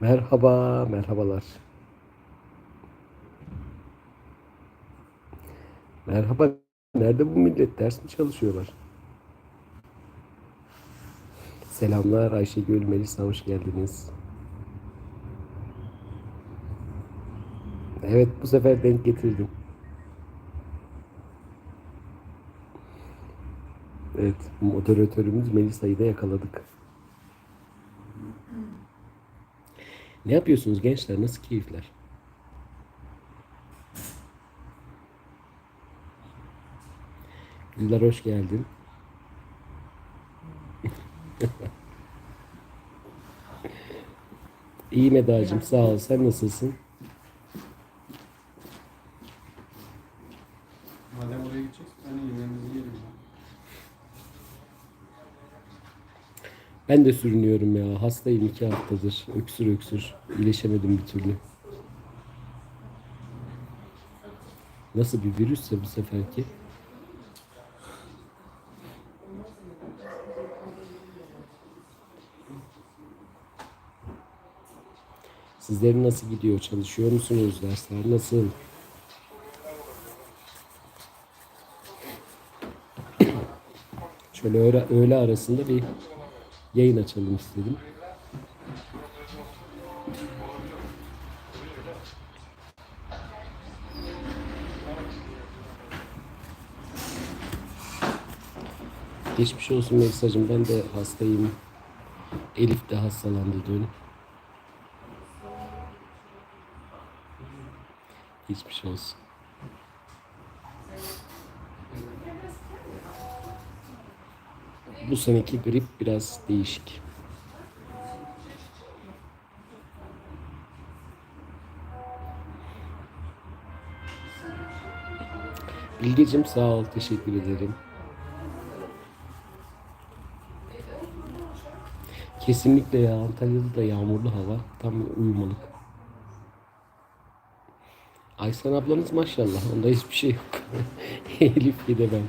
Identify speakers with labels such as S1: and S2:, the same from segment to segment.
S1: Merhaba, merhabalar. Merhaba. Nerede bu millet? Ders mi çalışıyorlar? Selamlar Ayşegül, Melisa hoş geldiniz. Evet bu sefer denk getirdim. Evet moderatörümüz Melisa'yı da yakaladık. Ne yapıyorsunuz gençler? Nasıl keyifler? Güllar hoş geldin. İyiyim Eda'cığım sağ ol. Sen nasılsın?
S2: Madem oraya gideceğiz, ben de yemeğimizi yiyelim. ya.
S1: Ben de sürünüyorum ya. Hastayım iki haftadır. Öksür öksür. İyileşemedim bir türlü. Nasıl bir virüsse bu seferki? Sizlerin nasıl gidiyor? Çalışıyor musunuz? Dersler nasıl? Şöyle öğle, öğle arasında bir yayın açalım istedim. Geçmiş olsun Melisa'cığım. Ben de hastayım. Elif de hastalandı dün. Geçmiş olsun. Bu seneki grip biraz değişik. Bilgecim sağ ol, teşekkür ederim. Kesinlikle ya Antalya'da da yağmurlu hava. Tam uyumalık. Aysen ablanız maşallah. Onda hiçbir şey yok. Elif bir de ben.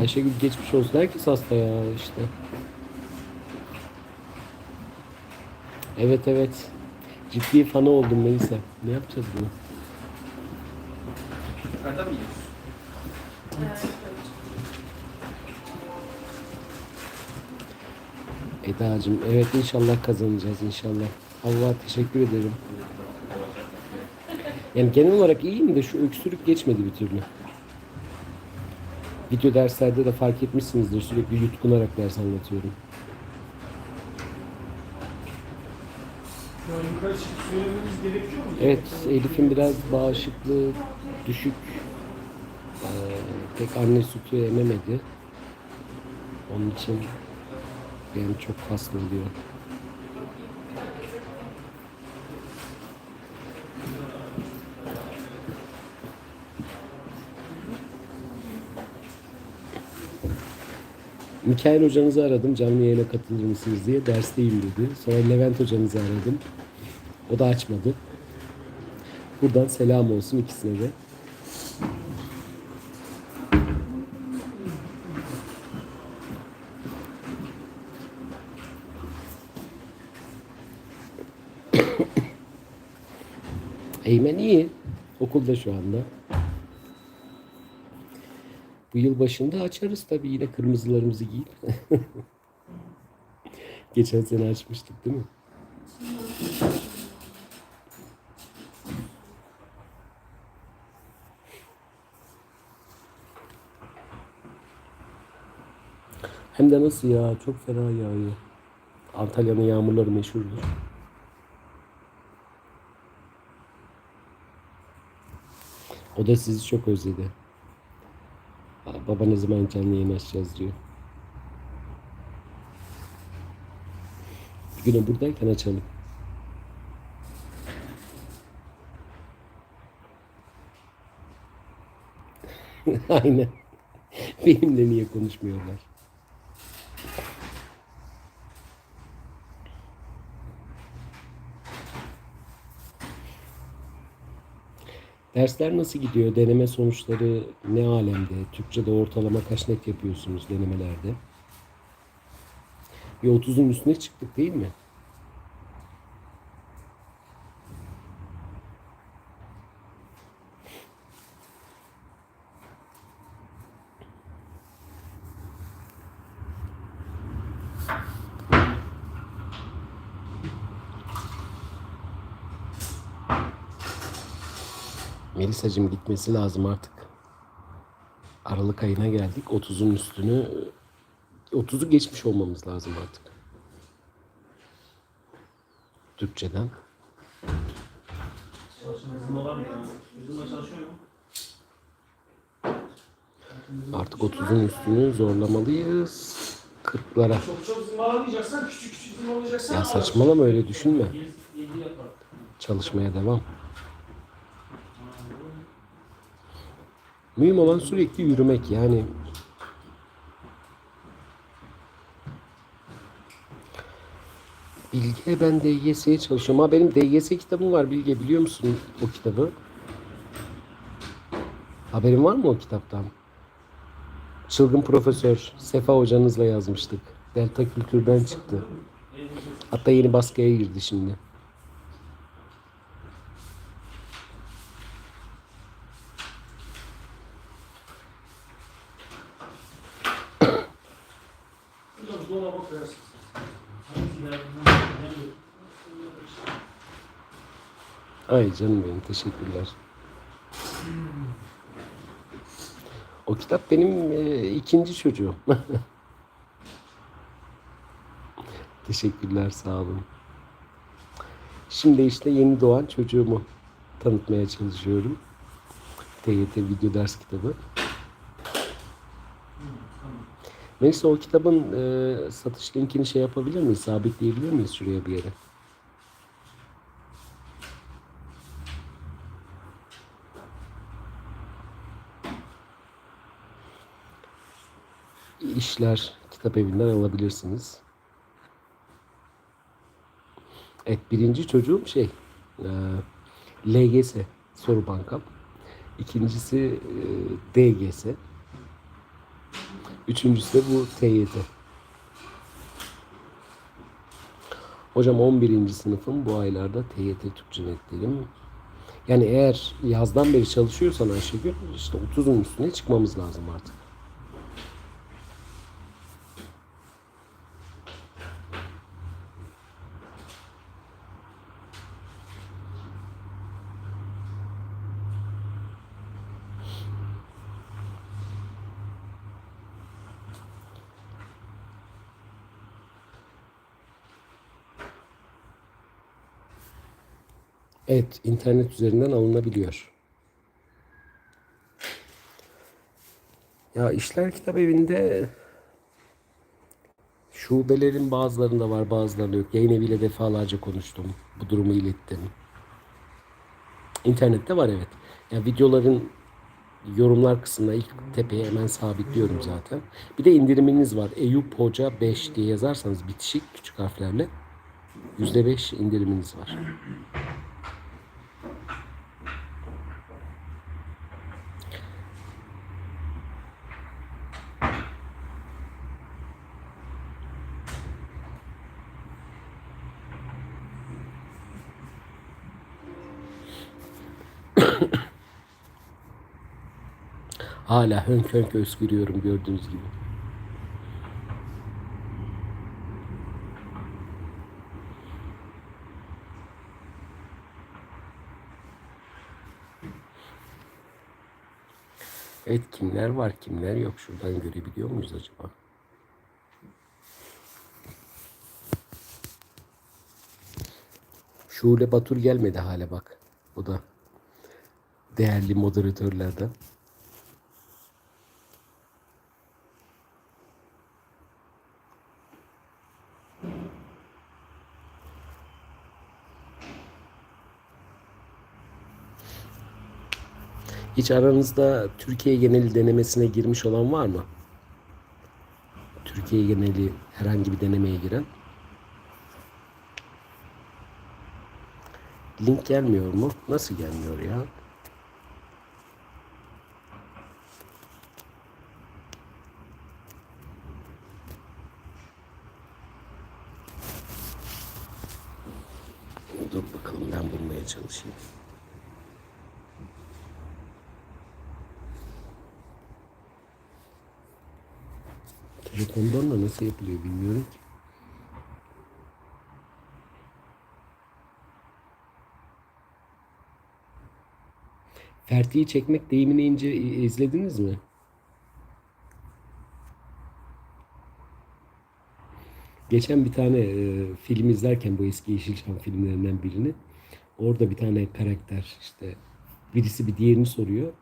S1: Ayşegül geçmiş olsun. Herkes hasta ya işte. Evet evet. Ciddi fanı oldum Melisa. Ne yapacağız bunu?
S2: Yukarıda mı yiyorsun?
S1: Eda'cığım evet inşallah kazanacağız inşallah. Allah teşekkür ederim. Yani genel olarak iyiyim de şu öksürük geçmedi bir türlü. Video derslerde de fark etmişsinizdir sürekli yutkunarak ders anlatıyorum. Evet Elif'in biraz bağışıklığı düşük. Ee, pek anne sütü ememedi. Onun için benim çok hasta oluyor. Mikail hocanızı aradım canlı yayına katılır mısınız diye dersteyim dedi. Sonra Levent hocanızı aradım. O da açmadı. Buradan selam olsun ikisine de. Eymen iyi. Okulda şu anda. Bu yıl başında açarız tabii yine kırmızılarımızı giyip. Geçen sene açmıştık değil mi? Hem de nasıl ya çok fena yağıyor. Antalya'nın yağmurları meşhurdur. O da sizi çok özledi. Baba ne zaman canlı yayın açacağız diyor. Bir gün buradayken açalım. Aynen. Benimle niye konuşmuyorlar? Dersler nasıl gidiyor? Deneme sonuçları ne alemde? Türkçe'de ortalama kaç net yapıyorsunuz denemelerde? Bir 30'un üstüne çıktık değil mi? Melisa'cığım gitmesi lazım artık. Aralık ayına geldik. 30'un üstünü 30'u geçmiş olmamız lazım artık. Türkçeden. Artık 30'un üstünü zorlamalıyız. 40'lara.
S3: Çok çok zımbalamayacaksan, küçük küçük zımbalayacaksan...
S1: Ya saçmalama öyle düşünme.
S3: 7 yapar.
S1: Çalışmaya devam. Mühim olan sürekli yürümek yani. Bilge ben DGS'ye çalışıyorum. Ha benim DGS kitabım var Bilge biliyor musun o kitabı? Haberin var mı o kitaptan? Çılgın Profesör Sefa hocanızla yazmıştık. Delta Kültür'den çıktı. Hatta yeni baskıya girdi şimdi.
S3: Hocam dolaba koyarsın. Hangilerden ne
S1: Ay canım benim teşekkürler. O kitap benim e, ikinci çocuğum. teşekkürler sağ olun. Şimdi işte yeni doğan çocuğumu tanıtmaya çalışıyorum. TYT video ders kitabı. Neyse o kitabın e, satış linkini şey yapabilir miyiz? Sabitleyebilir miyiz şuraya bir yere? İşler kitap evinden alabilirsiniz. Evet birinci çocuğum şey e, LGS soru bankam. İkincisi e, DGS. Üçüncüsü de bu TYT. Hocam 11. sınıfım bu aylarda TYT Türkçe netlerim. Yani eğer yazdan beri çalışıyorsan Ayşegül işte 30'un üstüne çıkmamız lazım artık. Evet, internet üzerinden alınabiliyor. Ya işler kitap evinde şubelerin bazılarında var, bazılarında yok. Yayın eviyle defalarca konuştum. Bu durumu ilettim. İnternette var evet. Ya videoların yorumlar kısmına ilk tepeye hemen sabitliyorum zaten. Bir de indiriminiz var. Eyüp Hoca 5 diye yazarsanız bitişik küçük harflerle %5 indiriminiz var. Hala hönk hönk öskürüyorum gördüğünüz gibi. Evet kimler var kimler yok şuradan görebiliyor muyuz acaba? Şule Batur gelmedi hala bak. Bu da değerli moderatörlerden. Hiç aranızda Türkiye geneli denemesine girmiş olan var mı? Türkiye geneli herhangi bir denemeye giren? Link gelmiyor mu? Nasıl gelmiyor ya? Dur bakalım ben bulmaya çalışayım. Da nasıl yapılıyor bilmiyorum ki. Ferti'yi çekmek deyimini ince izlediniz mi? Geçen bir tane e, film izlerken bu eski Yeşilçam filmlerinden birini orada bir tane karakter işte birisi bir diğerini soruyor.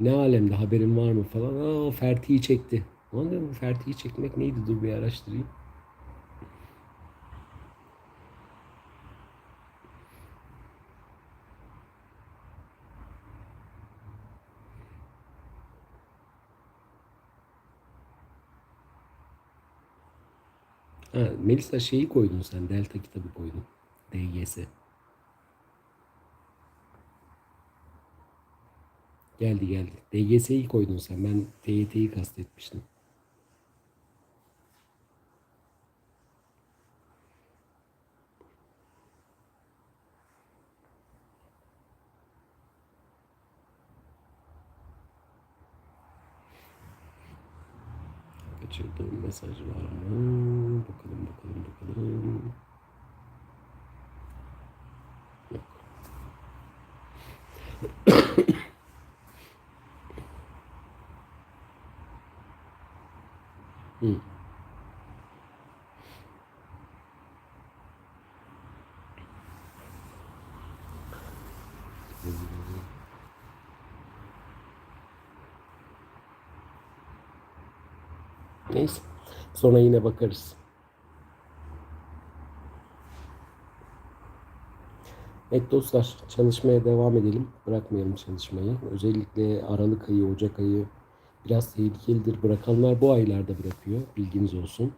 S1: Ne alemde haberin var mı falan. Aa Ferti'yi çekti. Lan dedim bu Ferti'yi çekmek neydi dur bir araştırayım. Ha, Melisa şeyi koydun sen. Delta kitabı koydun. DGS. Geldi geldi. DGS'yi koydun sen. Ben TYT'yi kastetmiştim. Kaçırdığım mesaj var mı? Bakalım bakalım bakalım. Yok. Hı. Neyse. Sonra yine bakarız. Evet dostlar çalışmaya devam edelim. Bırakmayalım çalışmayı. Özellikle Aralık ayı, Ocak ayı biraz tehlikelidir. Bırakanlar bu aylarda bırakıyor. Bilginiz olsun.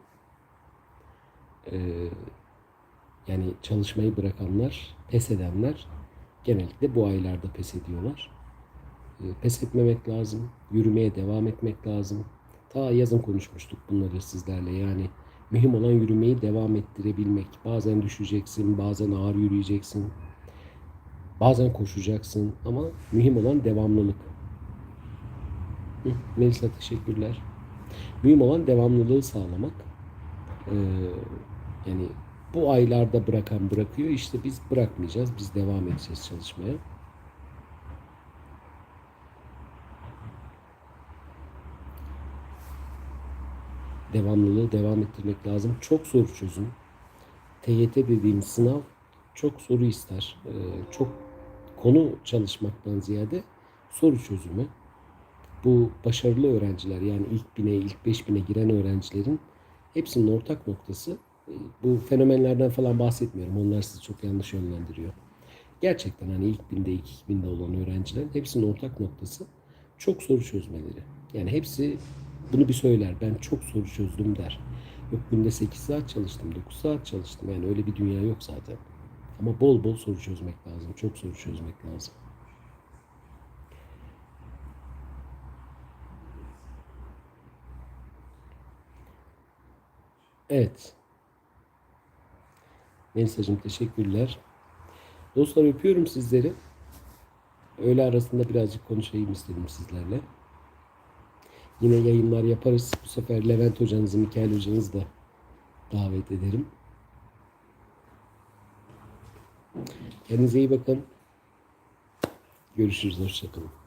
S1: Ee, yani çalışmayı bırakanlar, pes edenler genellikle bu aylarda pes ediyorlar. Ee, pes etmemek lazım. Yürümeye devam etmek lazım. Ta yazın konuşmuştuk bunları sizlerle. Yani mühim olan yürümeyi devam ettirebilmek. Bazen düşeceksin, bazen ağır yürüyeceksin. Bazen koşacaksın ama mühim olan devamlılık. Melisa teşekkürler. Mühim olan devamlılığı sağlamak. Ee, yani bu aylarda bırakan bırakıyor. İşte biz bırakmayacağız. Biz devam edeceğiz çalışmaya. Devamlılığı devam ettirmek lazım. Çok soru çözün. TYT dediğimiz sınav çok soru ister. Ee, çok konu çalışmaktan ziyade soru çözümü. Bu başarılı öğrenciler yani ilk bine, ilk beş bine giren öğrencilerin hepsinin ortak noktası e, bu fenomenlerden falan bahsetmiyorum. Onlar sizi çok yanlış yönlendiriyor. Gerçekten hani ilk binde, ilk iki binde olan öğrencilerin hepsinin ortak noktası çok soru çözmeleri. Yani hepsi bunu bir söyler. Ben çok soru çözdüm der. Yok günde 8 saat çalıştım, 9 saat çalıştım. Yani öyle bir dünya yok zaten. Ama bol bol soru çözmek lazım. Çok soru çözmek lazım. Evet. Melisa'cığım teşekkürler. Dostlar öpüyorum sizleri. Öğle arasında birazcık konuşayım istedim sizlerle. Yine yayınlar yaparız. Bu sefer Levent hocanızı, Mikail hocanızı da davet ederim. Kendinize iyi bakın. Görüşürüz. Hoşçakalın.